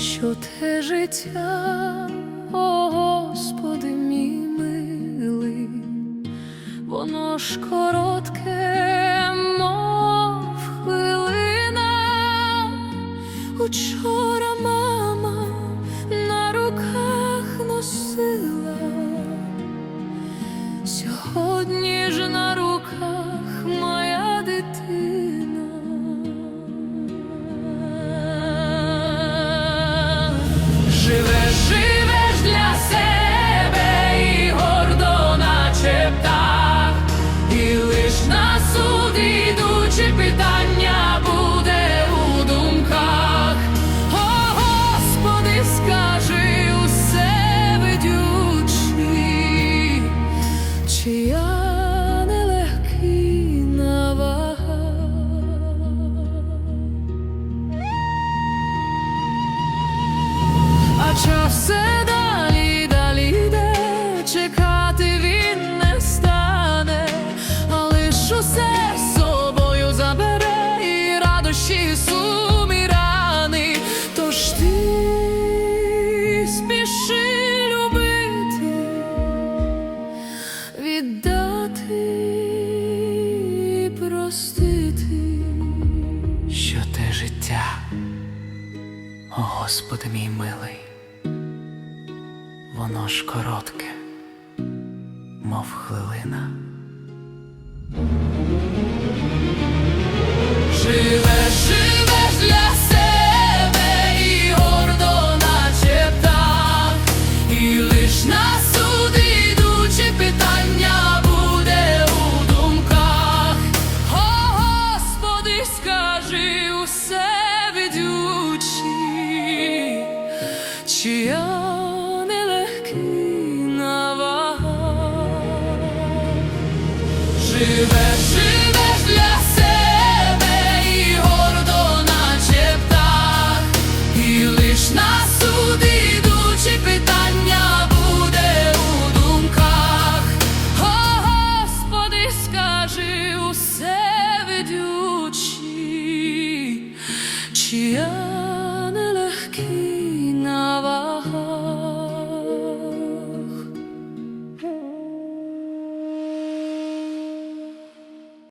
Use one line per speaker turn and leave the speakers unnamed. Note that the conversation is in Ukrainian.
що те життя, о Господи мій милий, воно ж коротке, мов хвилина. Учора мама на руках носила, сьогодні ж на А все далі, далі йде, чекати він не стане, а лиш усе собою забере радощі, і. Тож ти спіши любити, віддати простити.
що те життя, Господи мій милий, воно ж коротке, мов хвилина.
Живеш, живеш для себе і гордо, наче птах, і лиш на суд ідучи питання буде у думках. О, Господи, скажи усе ведючи, чи я Живеш, живеш для себе і гордо, наче птах, і лиш на суд питання буде у думках. Господи, скажи усе ведючи, чи я